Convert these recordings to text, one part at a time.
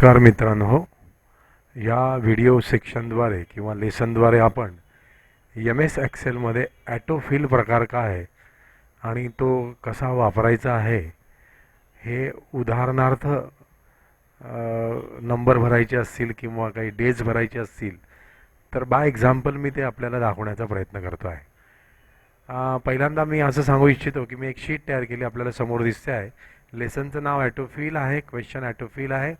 नमस्कार मित्रांनो. या व्हिडिओ सेक्शनद्वारे किंवा लेसनद्वारे आपण एम एस एक्सेलमध्ये ॲटोफिल प्रकार काय आहे आणि तो कसा वापरायचा आहे हे उदाहरणार्थ नंबर भरायचे असतील किंवा काही डेज भरायचे असतील तर बाय एक्झाम्पल मी ते आपल्याला दाखवण्याचा प्रयत्न करतो आहे. पहिल्यांदा मी असं सांगू इच्छितो की मी एक शीट तयार केली आपल्याला समोर दिसते आहे. लेसनचं नाव ॲटोफिल आहे क्वेश्चन ॲटोफिल आहे.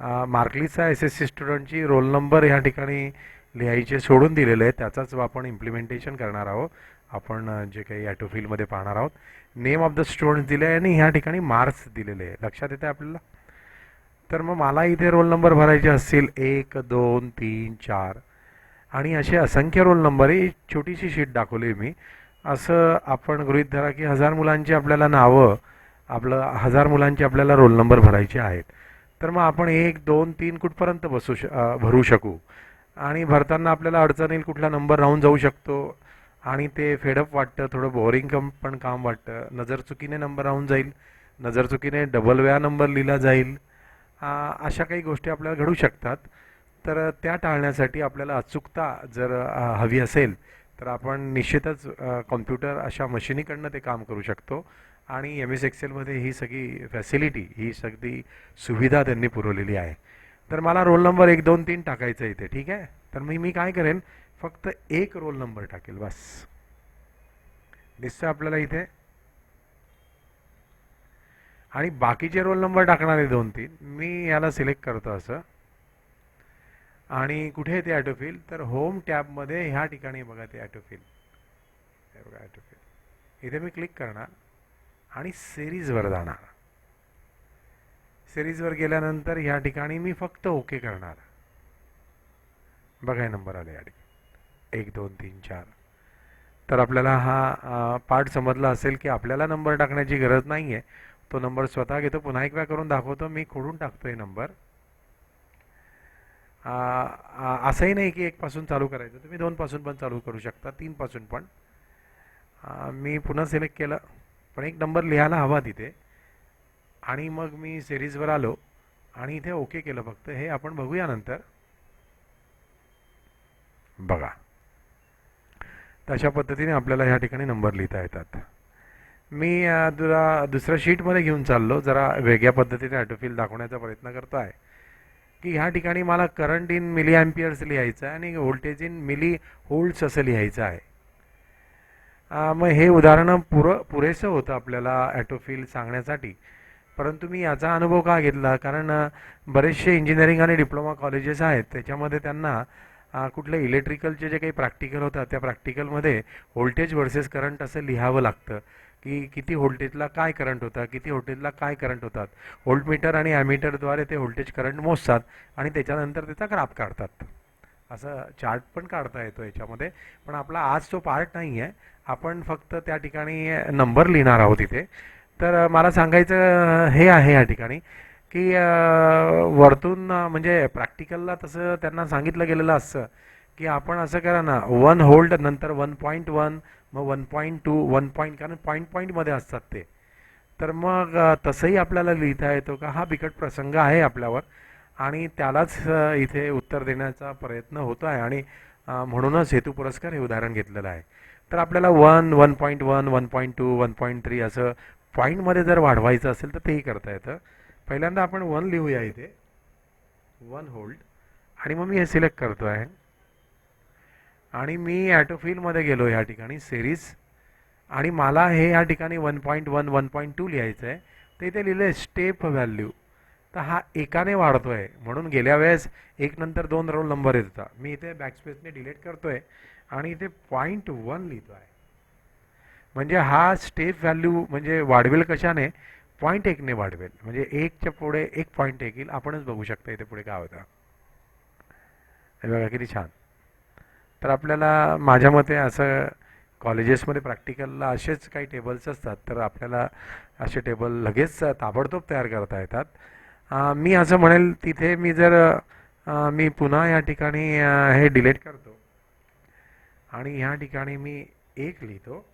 मार्कलीचा एस एस सी स्टुडंटची रोल नंबर ह्या ठिकाणी लिहायचे सोडून दिलेले आहे त्याचाच आपण इम्प्लिमेंटेशन करणार आहोत. आपण जे काही ॲटोफिलमध्ये पाहणार आहोत. नेम ऑफ द स्टुडंट दिले आहे आणि ह्या ठिकाणी मार्क्स दिलेले आहे लक्षात येते आपल्याला? तर मग मला इथे रोल नंबर भरायचे असतील. एक दोन तीन चार. आणि असे असंख्य रोल नंबर ही छोटीशी शीट दाखवली मी. असं आपण गृहित धरा की हजार मुलांची आपल्याला नावं आपलं हजार मुलांची आपल्याला रोल नंबर भरायचे आहेत. तर मग आपण एक दोन तीन कुठपर्यंत बसू श भरू शकू? आणि भरताना आपल्याला अडचणील कुठला नंबर राहून जाऊ शकतो आणि ते फेडअप वाटतं थोडं बोरिंग कम पण काम वाटतं. नजर चुकीने नंबर राहून जाईल नजर चुकीने डबल वेळा नंबर लिहिला जाईल. अशा काही गोष्टी आपल्याला घडू शकतात. तर त्या टाळण्यासाठी आपल्याला अचूकता जर हवी असेल तर आपण निश्चितच कॉम्प्युटर अशा मशिनीकडनं ते काम करू शकतो. आणि एम एस एक्सेलमध्ये ही सगळी फॅसिलिटी ही सगळी सुविधा त्यांनी पुरवलेली आहे. तर मला रोल नंबर एक दोन तीन टाकायचं इथे ठीक आहे? तर मी मी काय करेन फक्त एक रोल नंबर टाकेल बस. दिसतं आपल्याला इथे? आणि बाकीचे रोल नंबर टाकणारे दोन तीन. मी याला सिलेक्ट करतो असं. आणि कुठे आहे ते ॲटोफिल तर होम टॅबमध्ये ह्या ठिकाणी बघा ते ॲटोफिल हे बघा ॲटोफिल इथे मी क्लिक करणार. आणि सिरीजवर जाणार. सिरीजवर गेल्यानंतर ह्या ठिकाणी मी फक्त ओके करणार. बघाय नंबर आले या ठिकाणी. एक दोन तीन चार. तर आपल्याला हा पार्ट समजला असेल की आपल्याला नंबर टाकण्याची गरज नाही आहे तो नंबर स्वतः घेतो पुन्हा एक वेळा करून दाखवतो. मी खोडून टाकतो आहे नंबर असंही नाही की एकपासून चालू करायचं. तुम्ही दोनपासून पण चालू करू शकता तीनपासून पण. मी पुन्हा सिलेक्ट केलं. पण एक नंबर लिहायला हवा तिथे. आणि मग मी सिरीजवर आलो आणि इथे ओके केलं फक्त. हे आपण बघूया नंतर. बघा. तशा पद्धतीने आपल्याला ह्या ठिकाणी नंबर लिहिता येतात. मी तुला दुसऱ्या शीटमध्ये घेऊन चाललो. जरा वेगळ्या पद्धतीने ॲटोफिल दाखवण्याचा प्रयत्न करतो आहे की ह्या ठिकाणी मला करंट इन मिली ॲम्पियर्स लिहायचं आहे आणि व्होल्टेज इन मिली होल्ड्स असं लिहायचं आहे. मग हे उदाहरणं पुरं पुरेसं होतं आपल्याला ॲटोफिल सांगण्यासाठी. परंतु मी याचा अनुभव का घेतला? कारण बरेचसे इंजिनिअरिंग आणि डिप्लोमा कॉलेजेस आहेत त्याच्यामध्ये त्यांना कुठले इलेक्ट्रिकलचे जे काही प्रॅक्टिकल होतात त्या प्रॅक्टिकलमध्ये व्होल्टेज वर्सेस करंट असं लिहावं लागतं. की किती व्होल्टेजला काय करंट होता किती व्होल्टेजला काय करंट होतात. व्होल्टमीटर आणि ॲमीटरद्वारे ते व्होल्टेज करंट मोजतात आणि त्याच्यानंतर त्याचा ग्राफ काढतात. असं चार्ट पण काढता येतो याच्यामध्ये. पण आपला आज तो पार्ट नाही आहे आपण फक्त त्या ठिकाणी नंबर लिहिणार आहोत इथे. तर मला सांगायचं हे आहे या ठिकाणी की वरतून म्हणजे प्रॅक्टिकलला तसं त्यांना सांगितलं गेलेलं असतं की आपण असं करा ना वन होल्ड नंतर वन पॉईंट वन मग one point two one point कारण पॉईंट पॉईंटमध्ये असतात ते. तर मग तसंही आपल्याला लिहिता येतो का? हा बिकट प्रसंग आहे आपल्यावर. आणि त्यालाच इथे उत्तर देण्याचा प्रयत्न होतो आहे आणि म्हणूनच हेतू पुरस्कार हे उदाहरण घेतलेलं आहे. तर आपल्याला one one point one one point two one point three असं पॉईंटमध्ये जर वाढवायचं असेल तर तेही करता येतं. पहिल्यांदा आपण वन लिहूया इथे. One hold. आणि मग मी हे सिलेक्ट करतो आहे. आणि मी ॲटोफिलमध्ये गेलो ह्या ठिकाणी सिरीज आणि मला हे या ठिकाणी one point one one point two लिहायचं आहे. तर इथे लिहिलं आहे स्टेप व्हॅल्यू तर हा एकाने वाढतो आहे म्हणून गेल्या वेळेस एक नंतर दोन रोल नंबर येत होता. मी इथे बॅकस्पेसने डिलीट करतो आहे आणि इथे पॉईंट वन लिहितो आहे म्हणजे हा स्टेप व्हॅल्यू म्हणजे वाढवेल कशाने? पॉईंट एकने वाढवेल. म्हणजे एकच्या पुढे एक पॉईंट एक येईल. आपणच बघू शकता इथे पुढे काय होतं. हे बघा किती छान. तर आपल्याला माझ्या मते असं कॉलेजेसमध्ये प्रॅक्टिकलला असेच काही टेबल्स असतात. तर आपल्याला असे टेबल लगेच ताबडतोब तयार करता येतात. मी असं म्हणेल तिथे मी जर मी पुन्हा या ठिकाणी हे डिलीट करतो. आणि ह्या ठिकाणी मी एक लिहितो.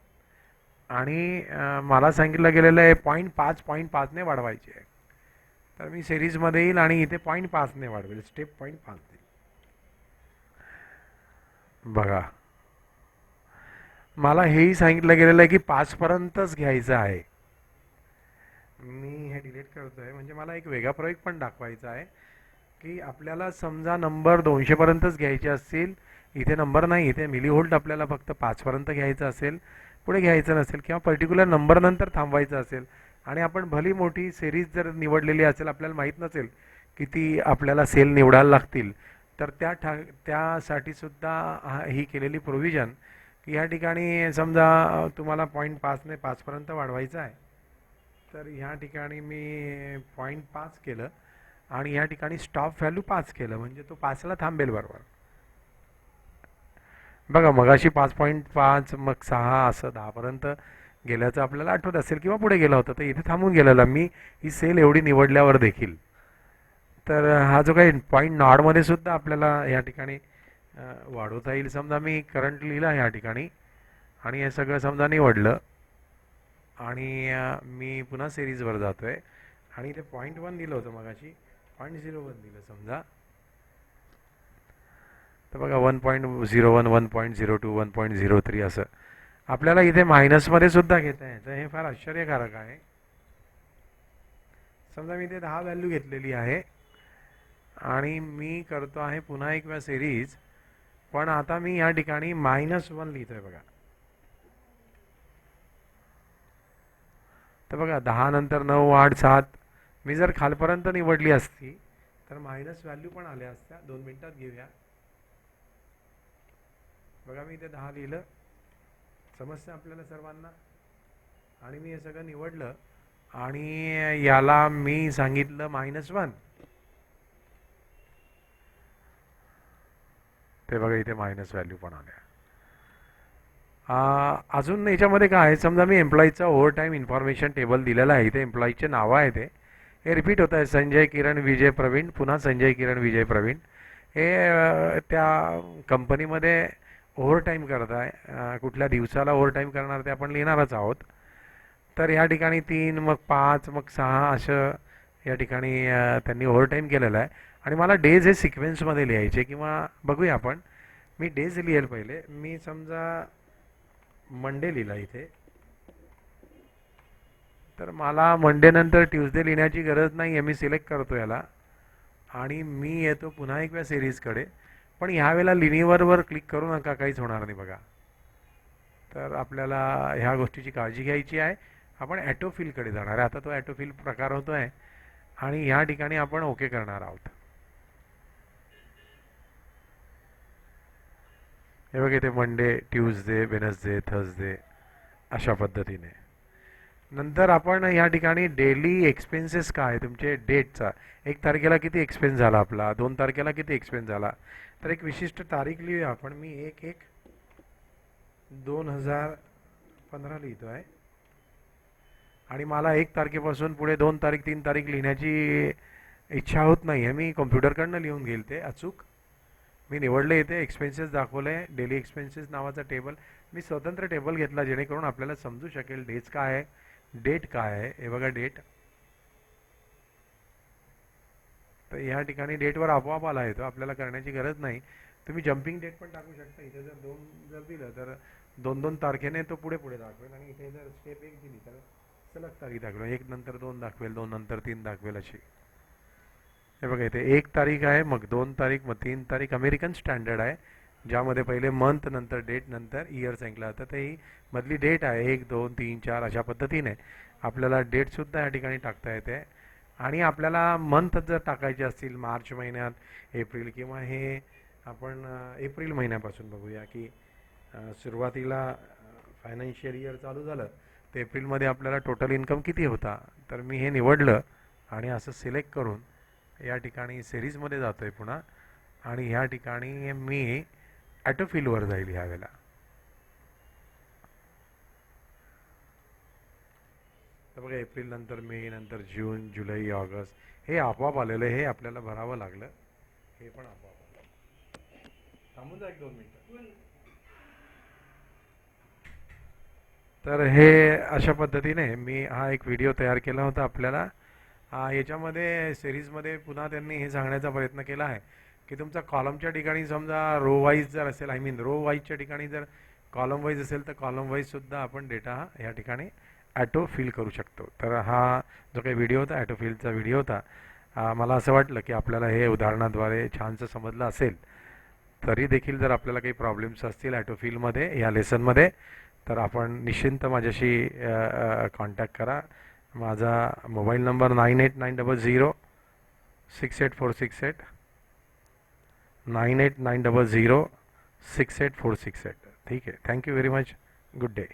आणि मला सांगितलं गेलेलं आहे पॉईंट पाच पॉईंट पाचने वाढवायचे आहे. तर मी सिरीजमध्ये येईल आणि इथे पॉईंट पाचने वाढवेल. स्टेप पॉईंट पाच देईल. बघा. मला हेही सांगितलं गेलेलं आहे की पाचपर्यंतच घ्यायचं आहे. मी हे डिलीट करतो आहे म्हणजे मला एक वेगळा प्रयोग पण दाखवायचा आहे की आपल्याला समजा नंबर दोनशेपर्यंतच घ्यायचे असतील इथे नंबर नाही इथे मिली होल्ट आपल्याला फक्त पाचपर्यंत घ्यायचं असेल पुढे घ्यायचं नसेल किंवा पर्टिक्युलर नंबरनंतर थांबवायचं असेल आणि आपण भली मोठी सिरीज जर निवडलेली असेल आपल्याला माहीत नसेल किती आपल्याला सेल निवडायला लागतील तर त्या ठा त्यासाठी सुद्धा हा ही केलेली प्रोव्हिजन की ह्या ठिकाणी समजा तुम्हाला पॉईंट पाचने पाचपर्यंत वाढवायचं आहे. तर ह्या ठिकाणी मी पॉईंट पाच केलं आणि ह्या ठिकाणी स्टॉप व्हॅल्यू पाच केलं म्हणजे तो पाचला थांबेल बरोबर. बघा मगाशी पाच पॉईंट पाच मग सहा असं दहापर्यंत गेल्याचं आपल्याला आठवत असेल किंवा पुढे गेला होता तर इथे थांबून गेलेला. मी ही सेल एवढी निवडल्यावर देखील. तर हा जो काही पॉईंट नॉडमध्ये सुद्धा आपल्याला या ठिकाणी वाढवता येईल समजा मी करंट लिहिला ह्या ठिकाणी. आणि हे सगळं समजा निवडलं. आणि मी पुन्हा सिरीजवर जातो आहे आणि इथे पॉईंट वन दिलं होतं मगाशी. पॉईंट झिरो वन दिलं समजा. तर बघा one point zero one one point zero two one point zero three असं. आपल्याला इथे मायनसमध्ये सुद्धा घेता येतं. हे फार आश्चर्यकारक आहे. समजा मी इथे दहा व्हॅल्यू घेतलेली आहे. आणि मी करतो आहे पुन्हा एक वेळा सिरीज पण आता मी या ठिकाणी मायनस वन लिहितो आहे बघा. तर बघा दहा नंतर नऊ आठ सात मी जर खालपर्यंत निवडली असती तर मायनस व्हॅल्यू पण आल्या असत्या. दोन मिनटात घेऊया. बघा मी इथे दहा लिहिलं. समस्या आपल्याला सर्वांना. आणि मी हे सगळं निवडलं. आणि याला मी सांगितलं मायनस वन ते बघा इथे मायनस व्हॅल्यू पण आल्या. अजून याच्यामध्ये काय आहे? समजा मी एम्प्लॉईचा ओव्हर टाईम इन्फॉर्मेशन टेबल दिलेलं आहे. इथे एम्प्लॉईचे नावं आहे ते. हे रिपीट होत आहे. संजय किरण विजय प्रवीण पुन्हा संजय किरण विजय प्रवीण. हे त्या कंपनीमध्ये ओव्हर टाईम करत आहे. कुठल्या दिवसाला ओव्हर टाईम करणार ते आपण लिहिणारच आहोत. तर या ठिकाणी तीन मग पाच मग सहा असं या ठिकाणी त्यांनी ओव्हर टाईम केलेलं आहे. आणि मला डेज हे सिक्वेन्समध्ये लिहायचे किंवा बघूया आपण. मी डेज लिहेल पहिले. मी समजा मंडे लिहिला इथे. तर मला मंडेनंतर ट्यूजडे लिहिण्याची गरज नाही आहे मी सिलेक्ट करतो याला. आणि मी येतो पुन्हा एक वेळा सिरीजकडे. पण ह्या वेळेला लिनिवरवर क्लिक करू नका काहीच होणार नाही बघा. तर आपल्याला ह्या गोष्टीची काळजी घ्यायची आहे. आपण ॲटोफिलकडे जाणार आहे. आता तो ॲटोफिल प्रकार होतो आहे आणि ह्या ठिकाणी आपण ओके करणार आहोत. हे बघा इथे मंडे ट्यूजडे वेनसडे थर्सडे अशा पद्धतीने. नंतर आपण या ठिकाणी डेली एक्सपेन्सेस काय तुमचे डेटचा एक तारखेला किती एक्सपेन्स झाला आपला? दोन तारखेला किती एक्सपेन्स झाला? तर एक विशिष्ट तारीख लिहूया आपण. मी एक एक दोन हजार पंधरा लिहितो आहे आणि मला एक तारखेपासून पुढे दोन तारीख तीन तारीख लिहिण्याची इच्छा होत नाही आहे मी कॉम्प्युटरकडनं लिहून घेईल ते. अचूक. मी निवडले इथे एक्सपेन्सेस दाखवले डेली एक्सपेन्सेस नावाचा टेबल मी स्वतंत्र टेबल घेतला जेणेकरून आपल्याला समजू शकेल डेज काय आहे डेट काय आहे. हे बघा डेट तर ह्या ठिकाणी डेटवर आपोआप आला येतो आपल्याला करण्याची गरज नाही. तुम्ही जम्पिंग डेट पण टाकू शकता. इथे जर दोन जर दिलं तर दोन दोन तारखेने तो पुढे पुढे दाखवेल. आणि इथे जर स्टेप एक दिली तर सलग तारीख दाखवेल. एक नंतर दोन दाखवेल दोन नंतर तीन दाखवेल अशी. हे बघा इथे एक तारीख आहे मग दोन तारीख मग तीन तारीख. अमेरिकन स्टँडर्ड आहे ज्यामध्ये पहिले मंथ नंतर डेट नंतर इयर सांगितलं जातं. तर ही मधली डेट आहे एक दोन तीन चार अशा पद्धतीने. आपल्याला डेटसुद्धा या ठिकाणी टाकता येते. आणि आपल्याला मंथ जर टाकायचे असतील मार्च महिन्यात एप्रिल किंवा हे आपण एप्रिल महिन्यापासून बघूया की सुरुवातीला फायनान्शियल इयर चालू झालं तर एप्रिलमध्ये आपल्याला टोटल इन्कम किती होता? तर मी हे निवडलं आणि असं सिलेक्ट करून या ठिकाणी सिरीजमध्ये जातो आहे पुन्हा. आणि ह्या ठिकाणी मी ॲटोफिलवर जाईल ह्यावेळेला तर बघा एप्रिल नंतर मे नंतर जून जुलै ऑगस्ट हे आपोआप आलेलं आहे, हे आपल्याला भरावं लागलं. हे पण आपोआप आलं थांबून जा एक दोन मिनिटं. तर हे अशा पद्धतीने मी हा एक व्हिडिओ तयार केला होता आपल्याला. याच्यामध्ये सिरीजमध्ये पुन्हा त्यांनी हे सांगण्याचा प्रयत्न केला आहे की तुमचा कॉलमच्या ठिकाणी समजा रो वाईज जर असेल आय मीन रो वाईजच्या ठिकाणी जर कॉलम वाईज असेल तर कॉलम वाईजसुद्धा आपण डेटा या ठिकाणी ॲटो फिल करू शकतो. तर हा जो काही व्हिडिओ होता ॲटो फिलचा व्हिडिओ होता मला असं वाटलं की आपल्याला हे उदाहरणाद्वारे छानसं समजलं असेल तरी देखील जर आपल्याला काही प्रॉब्लेम्स असतील ॲटोफिलमध्ये या लेसनमध्ये तर आपण निश्चिंत माझ्याशी कॉन्टॅक्ट करा. माझा mobile number nine eight nine double zero six eight four six eight. Nine eight nine double zero six eight four six eight. ठीक आहे. Thank you very much. Good day.